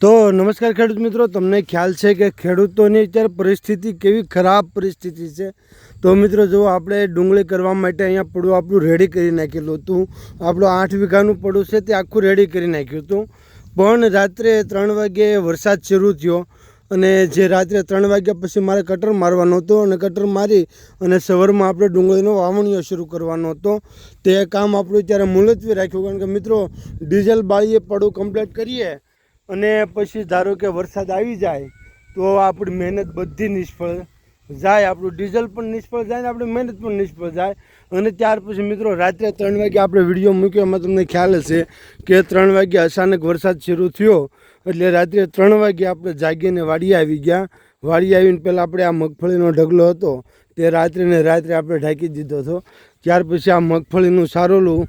તો નમસ્કાર ખેડૂત મિત્રો, તમને ખ્યાલ છે કે ખેડૂતોની અત્યારે પરિસ્થિતિ કેવી ખરાબ પરિસ્થિતિ છે. તો મિત્રો, જો આપણે ડુંગળી કરવા માટે અહીંયા પડું આપણું રેડી કરી નાખેલું હતું. આપણું આઠ વીઘાનું પડું છે તે આખું રેડી કરી નાખ્યું હતું. પણ રાત્રે ત્રણ વાગે વરસાદ શરૂ થયો અને જે રાત્રે ત્રણ વાગ્યા પછી મારે કટર મારવાનો હતો અને કટર મારી અને સવારમાં આપણે ડુંગળીનો વાવણીઓ શરૂ કરવાનો હતો. તે કામ આપણું ત્યારે મુલતવી રાખ્યું. કારણ કે મિત્રો, ડીઝલ બાળીએ પડું કમ્પ્લીટ કરીએ અને પછી ધારો કે વરસાદ આવી જાય તો આપણી મહેનત બધી નિષ્ફળ જાય, આપણું ડીઝલ પણ નિષ્ફળ જાય ને આપણી મહેનત પણ નિષ્ફળ જાય. અને ત્યાર પછી મિત્રો રાત્રે ત્રણ વાગે આપણે વીડિયો મૂક્યો, એમાં તમને ખ્યાલ હશે કે ત્રણ વાગે અચાનક વરસાદ શરૂ થયો. એટલે રાત્રે ત્રણ વાગે આપણે જાગીને વાડી આવી ગયા. વાડી આવીને પહેલાં આપણે આ મગફળીનો ઢગલો હતો, તે રાત્રે ને રાત્રે આપણે ઢાંકી દીધો હતો. ત્યાર પછી આ મગફળીનું સારોલું,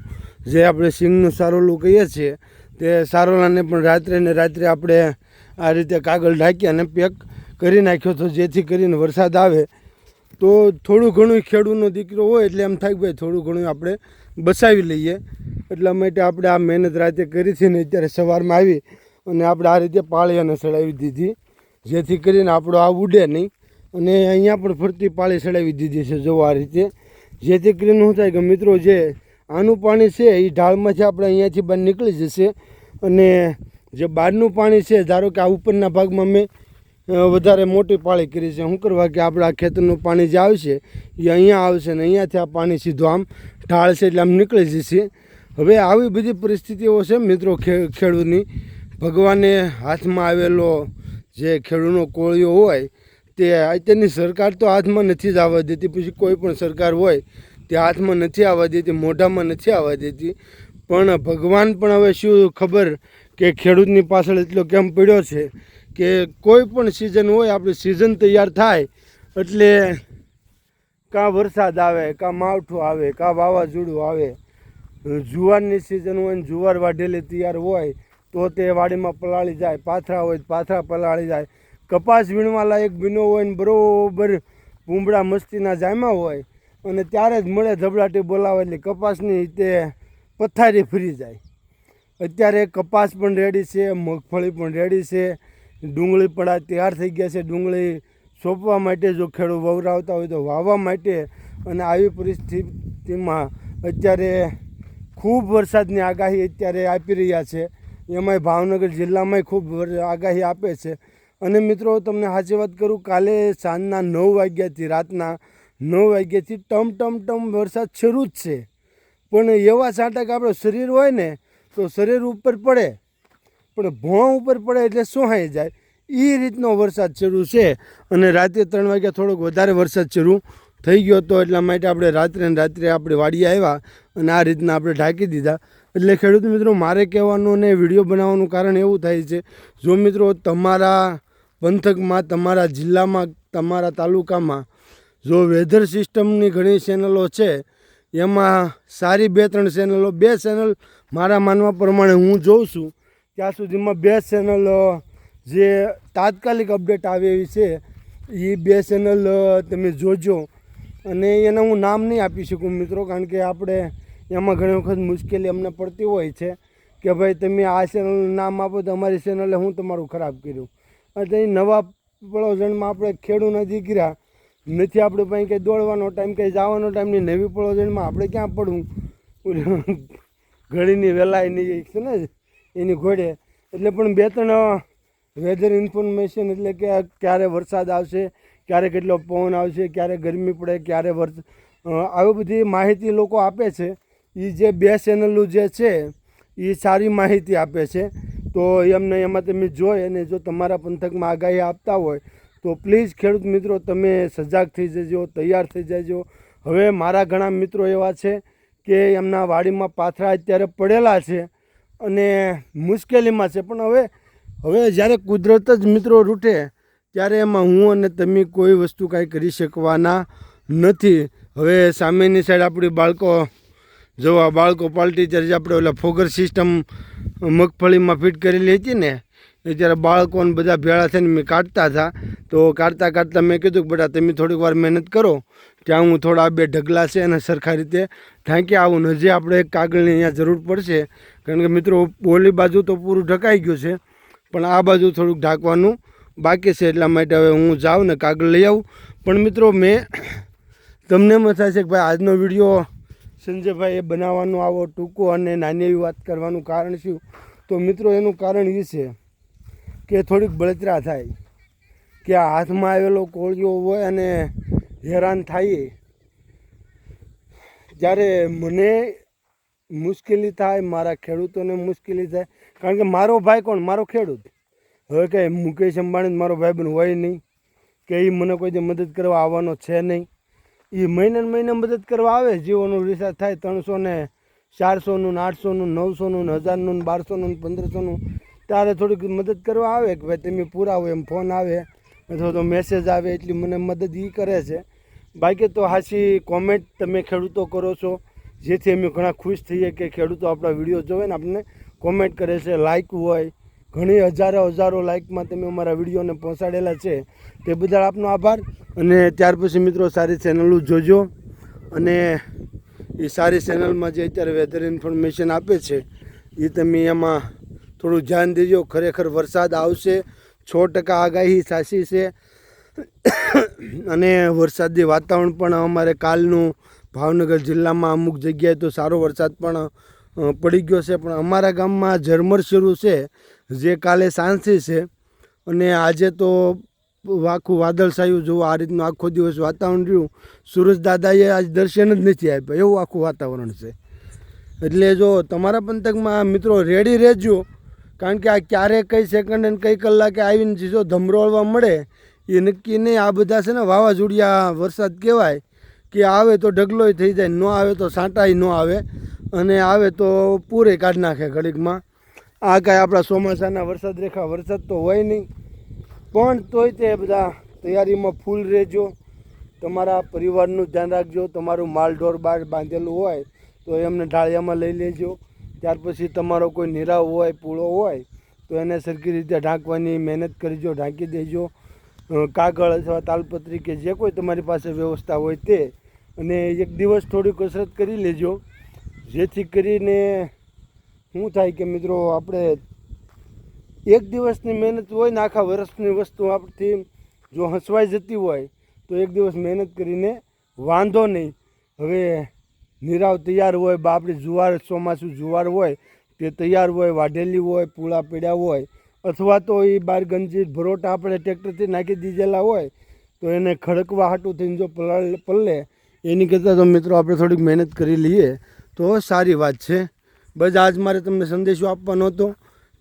જે આપણે સિંગનું સારોલું કહીએ છીએ તે સારોલાને પણ રાત્રે ને રાત્રે આપણે આ રીતે કાગળ ઢાંકી અને પેક કરી નાખ્યો હતો જેથી કરીને વરસાદ આવે. તો થોડું ઘણું ખેડૂતનો દીકરો હોય એટલે એમ થાય ભાઈ થોડું ઘણું આપણે બસાવી લઈએ. એટલા માટે આપણે આ મહેનત રાતે કરી છે ને અત્યારે સવારમાં આવી અને આપણે આ રીતે પાળી અને ચડાવી દીધી. જેથી કરીને આપણો આ ઉડે નહીં અને અહીંયા પણ ફરતી પાળી ચડાવી દીધી છે, જો આ રીતે. જેથી કરીને શું થાય કે મિત્રો જે આનું પાણી છે એ ઢાળમાંથી આપણે અહીંયાથી બહાર નીકળી જશે. અને જે બહારનું પાણી છે, ધારો કે આ ઉપરના ભાગમાં મેં વધારે મોટી પાળી કરી છે. શું કરવા કે આપણે ખેતરનું પાણી જે આવશે એ અહીંયા આવશે ને અહીંયાથી આ પાણી સીધું આમ ઢાળ છે એટલે આમ નીકળી જશે. હવે આવી બધી પરિસ્થિતિઓ છે મિત્રો ખેડૂતની. ભગવાને હાથમાં આવેલો જે ખેડૂતનો કોળિયો હોય, તે અત્યારની સરકાર તો હાથમાં નથી જ આવવા દેતી. પછી કોઈ પણ સરકાર હોય તે હાથમાં નથી આવવા દેતી, મોઢામાં નથી આવવા દેતી. પણ ભગવાન પણ હવે શું ખબર કે ખેડૂતની પાછળ એટલો કેમ પડ્યો છે કે કોઈ પણ સિઝન હોય, આપણી સિઝન તૈયાર થાય, એટલે કાં વરસાદ આવે, કાં માવઠું આવે, કાં વાવાઝોડું આવે, જુવારની સિઝન હોય ને જુવાર વાઢેલી તૈયાર હોય, તો તે વાડીમાં પલાળી જાય, પાથરા હોય પાથરા પલાળી જાય. કપાસ વીણવાલા એક બીનો હોય ને બરોબર ભૂંબડા મસ્તીના જામ્યા હોય અને ત્યારે જ મળે ધબડાટી બોલાવે એટલે કપાસની તે પથારી ફરી જાય. અત્યારે કપાસ પણ રેડી છે, મગફળી પણ રેડી છે, ડુંગળી પડા તૈયાર થઈ ગયા છે. ડુંગળી સોંપવા માટે જો ખેડૂત વવરાવતા હોય તો વાવવા માટે અને આવી પરિસ્થિતિમાં અત્યારે ખૂબ વરસાદની આગાહી અત્યારે આપી રહ્યા છે. એમાંય ભાવનગર જિલ્લામાંય ખૂબ આગાહી આપે છે. અને મિત્રો તમને સાચી વાત કરું, કાલે સાંજના નવ વાગ્યાથી રાતના નવ વાગ્યાથી ટમ ટમ ટમ વરસાદ શરૂ જ છે. પણ એવા છાંટા કે આપણું શરીર હોય ને, તો શરીર ઉપર પડે. પણ ભોં ઉપર પડે એટલે સોહાઈ જાય. એ રીતનો વરસાદ શરૂ છે. અને રાત્રે ત્રણ વાગ્યા થોડોક વધારે વરસાદ શરૂ થઈ ગયો હતો એટલા માટે આપણે રાત્રે ને રાત્રે આપણે વાડી આવ્યા અને આ રીતના આપણે ઢાંકી દીધા. એટલે ખેડૂત મિત્રો, મારે કહેવાનું અને વીડિયો બનાવવાનું કારણ એવું થાય છે, જો મિત્રો તમારા પંથકમાં, તમારા જિલ્લામાં, તમારા તાલુકામાં જો વેધર સિસ્ટમની ઘણી ચેનલો છે, એમાં સારી બે ત્રણ ચેનલો બે ચેનલ મારા માનવા પ્રમાણે હું જોઉં છું. ત્યાં સુધીમાં બે ચેનલ જે તાત્કાલિક અપડેટ આવે એવી છે, એ બે ચેનલ તમે જોજો. અને એના હું નામ નહીં આપી શકું મિત્રો, કારણ કે આપણે એમાં ઘણી વખત મુશ્કેલી અમને પડતી હોય છે કે ભાઈ તમે આ ચેનલનું નામ આપો તો અમારી ચેનલે હું તમારું ખરાબ કર્યું. અને નવા પળોજણમાં આપણે ખેડૂત નથી કર્યા નથી આપણે પાસે કંઈ દોડવાનો ટાઈમ કંઈ જવાનો ટાઈમ નહીં. નવી પળોજણમાં આપણે ક્યાં પડવું? ઘડીની ઘડીની વેલાયની છે ને, એની ઘોડે. એટલે પણ બે ત્રણ વેધર ઇન્ફોર્મેશન એટલે કે ક્યારે વરસાદ આવશે, ક્યારે કેટલો પવન આવશે, ક્યારે ગરમી પડે, ક્યારે વરસ આવી બધી માહિતી લોકો આપે છે. એ જે બે ચેનલો જે છે એ સારી માહિતી આપે છે. તો એમને એમાં તમે જોઈ અને જો તમારા પંથકમાં આગાહી આપતા હોય તો પ્લીઝ ખેડૂત મિત્રો, તમે સજાગ થઈ જજો, તૈયાર થઈ જજો. હવે મારા ઘણા મિત્રો એવા છે કે એમના વાડીમાં પાથરા અત્યારે પડેલા છે અને મુશ્કેલીમાં છે. પણ હવે હવે જ્યારે કુદરત જ મિત્રો રૂટે, ત્યારે એમાં હું અને તમે કોઈ વસ્તુ કાંઈ કરી શકવાના નથી. હવે સામેની સાઈડ આપણી બાળકો, જો આ બાળકો પાલટી ત્યારે આપણે ઓલા ફોગર સિસ્ટમ મગફળીમાં ફિટ કરેલી હતી ને જ્યારે બાળકોને બધા ભેળા થઈને મેં કાઢતા હતા, તો કાઢતા કાઢતા મેં કીધું કે બેટા, તમે થોડીક વાર મહેનત કરો, ત્યાં હું થોડા બે ઢગલા છે અને સરખા રીતે ઢાંકી આવું હજી આપણે કાગળની અહીંયા જરૂર પડશે. કારણ કે મિત્રો, ઓલી બાજુ તો પૂરું ઢકાઈ ગયું છે, પણ આ બાજુ થોડુંક ઢાંકવાનું બાકી છે, એટલા માટે હવે હું જાઉં ને કાગળ લઈ આવું. પણ મિત્રો, મેં તમને એમ થાય છે કે ભાઈ, આજનો વીડિયો સંજયભાઈ એ બનાવવાનો આવો ટૂંકો અને નાની એવી વાત કરવાનું કારણ શું? તો મિત્રો, એનું કારણ એ છે કે થોડીક બળતરા થાય કે આ હાથમાં આવેલો કોળિયો હોય અને હેરાન થાય. જ્યારે મને મુશ્કેલી થાય, મારા ખેડૂતોને મુશ્કેલી થાય, કારણ કે મારો ભાઈ કોણ? મારો ખેડૂત. હવે કંઈ મુકેશ અંબાણી મારો ભાઈ બન હોય નહીં, કે એ મને કોઈ દી મદદ કરવા આવવાનો છે નહીં. એ મહિને મહિને મદદ કરવા આવે, જીવોનું રિસાર્જ થાય ત્રણસો ને ચારસોનું આઠસોનું નવસોનું હજારનું ને બારસોનું ને પંદરસોનું ત્યારે થોડીક મદદ કરવા આવે કે ભાઈ તમે પૂરા હોય એમ ફોન આવે અથવા તો મેસેજ આવે એટલી મને મદદ એ કરે છે. બાકી તો હાસી કોમેન્ટ તમે ખેડૂતો કરો છો, જેથી અમે ઘણા ખુશ થઈએ કે ખેડૂતો આપણા વીડિયો જોવે ને આપણને કોમેન્ટ કરે છે લાઇક હોય, ઘણી હજારો હજારો લાઇકમાં તમે અમારા વિડીયોને પહોંચાડેલા છે. તે બદલ આપનો આભાર અને ત્યાર પછી મિત્રો સારી ચેનલો જોજો અને એ સારી ચેનલમાં જે અત્યારે વેધર ઇન્ફોર્મેશન આપે છે એ તમે એમાં થોડું ધ્યાન દેજો, ખરેખર વરસાદ આવશે, છ ટકા આગાહી સાચી છે. અને વરસાદી વાતાવરણ પણ અમારે કાલનું ભાવનગર જિલ્લામાં અમુક જગ્યાએ તો સારો વરસાદ પણ પડી ગયો છે. પણ અમારા ગામમાં ઝરમર શરૂ છે, જે કાલે સાંજથી છે. અને આજે તો આખું વાદળછાયું જોવું, આ રીતનું આખો દિવસ વાતાવરણ રહ્યું. સુરજ દાદાએ આજ દર્શન જ નથી આપ્યા. એવું આખું વાતાવરણ છે. એટલે જો તમારા પંથકમાં મિત્રો રેડી રહેજો. કારણ કે આ ક્યારે કઈ સેકન્ડ અને કઈ કલાકે આવીને જો ધમરોળવા મળે, એ નક્કી નહીં. આ બધા છે ને વાવાઝોડિયા વરસાદ કહેવાય કે આવે તો ઢગલોય થઈ જાય, ન આવે તો સાંટાય ન આવે અને આવે તો પૂરે કાઢી નાખે ઘડીકમાં. આ કાંઈ આપણા ચોમાસાના વરસાદ રેખા, વરસાદ તો હોય નહીં. પણ તોય તે બધા તૈયારીમાં ફૂલ રહેજો. તમારા પરિવારનું ધ્યાન રાખજો. તમારું માલ ઢોર બાર બાંધેલું હોય તો એમને ઢાળિયામાં લઈ લેજો. ત્યાર પછી તમારો કોઈ નિરાવ હોય, પૂળો હોય, તો એને સરખી રીતે ઢાંકવાની મહેનત કરજો ઢાંકી દેજો. કાગળ અથવા તાલપત્રી કે જે કોઈ તમારી પાસે વ્યવસ્થા હોય તે. અને એક દિવસ થોડી કસરત કરી લેજો. જેથી કરીને શું થાય કે મિત્રો આપણે એક દિવસની મહેનત હોય ને આખા વર્ષની વસ્તુ આપણાથી જો હસવાઈ જતી હોય, તો એક દિવસ મહેનત કરીને વાંધો નહીં. હવે નિરાવ તૈયાર હોય બા આપણી જુવાર, ચોમાસું જુવાર હોય, તે તૈયાર હોય, વાઢેલી હોય, પૂળા પીડ્યા હોય, અથવા તો એ બાર ગંજી ભરોટા આપણે ટ્રેક્ટરથી નાખી દીધેલા હોય, તો એને ખડકવા હાટું થઈને જો પલ્લે, એની કરતાં તો મિત્રો આપણે થોડીક મહેનત કરી લઈએ, તો સારી વાત છે. બસ આજ મારે તમને સંદેશો આપવાનો હતો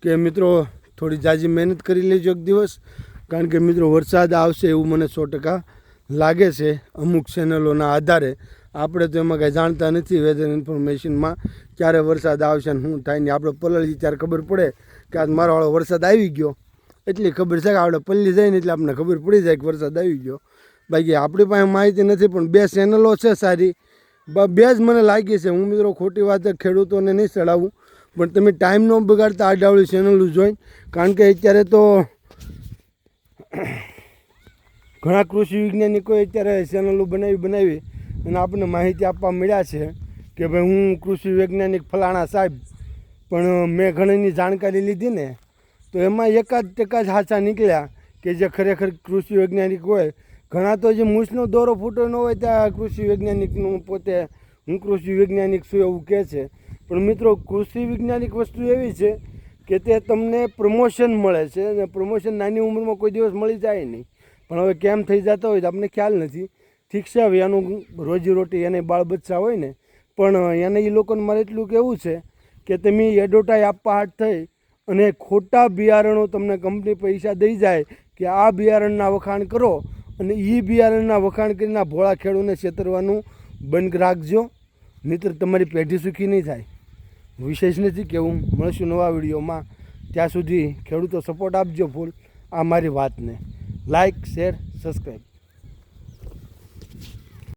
કે મિત્રો થોડી જાજી મહેનત કરી લેજો એક દિવસ, કારણ કે મિત્રો વરસાદ આવશે એવું મને સો ટકા લાગે છે અમુક ચેનલોના આધારે. આપણે તો એમાં કાંઈ જાણતા નથી વેધર ઇન્ફોર્મેશનમાં ક્યારે વરસાદ આવશે ને શું થાય ને આપણે પલળી ત્યારે ખબર પડે કે આજ મારો વાળો વરસાદ આવી ગયો. એટલી ખબર છે કે આપણે પલ્લી જાય ને એટલે આપણને ખબર પડી જાય કે વરસાદ આવી ગયો. બાકી આપણી પાસે માહિતી નથી, પણ બે ચેનલો છે સારી. બે જ મને લાગી છે. હું મિત્રો ખોટી વાત ખેડૂતોને નહીં ચડાવું પણ તમે ટાઈમ ન બગાડતા આડાવળી ચેનલો જોઈન. કારણ કે અત્યારે તો ઘણા કૃષિ વૈજ્ઞાનિકોએ અત્યારે ચેનલો બનાવી બનાવી અને આપણને માહિતી આપવા મળ્યા છે કે ભાઈ હું કૃષિ વૈજ્ઞાનિક ફલાણા સાહેબ. પણ મેં ઘણીની જાણકારી લીધી ને, તો એમાં એકાદ ટકા જ હાચા નીકળ્યા કે જે ખરેખર કૃષિ વૈજ્ઞાનિક હોય. ઘણા તો જે મૂછનો દોરો ફૂટો ન હોય ત્યાં કૃષિ વૈજ્ઞાનિકનું પોતે, હું કૃષિ વૈજ્ઞાનિક છું એવું કહે છે. પણ મિત્રો, કૃષિ વૈજ્ઞાનિક વસ્તુ એવી છે કે તે તમને પ્રમોશન મળે છે અને પ્રમોશન નાની ઉંમરમાં કોઈ દિવસ મળી જાય નહીં. પણ હવે કેમ થઈ જતા હોય તો આપણને ખ્યાલ નથી. ઠીક છે, હવે એનું રોજીરોટી એને બાળ બચ્ચા હોય ને, પણ એને એ લોકોને મારે એટલું કહેવું છે કે તમે એડવર્ટાઈઝ આપવા હાથ થઈ અને ખોટા બિયારણો તમને કંપની પૈસા દઈ જાય કે આ બિયારણના વખાણ કરો અને એ બિયારણના વખાણ કરીને ભોળા ખેડૂને છેતરવાનું બંધ રાખજો. નહીતર તમારી પેઢી સુખી નહીં થાય. વિશેષ નથી કહેવું મળશું નવા વિડીયોમાં. ત્યાં સુધી ખેડૂતો સપોર્ટ આપજો ફૂલ. આ મારી વાતને. Like share subscribe.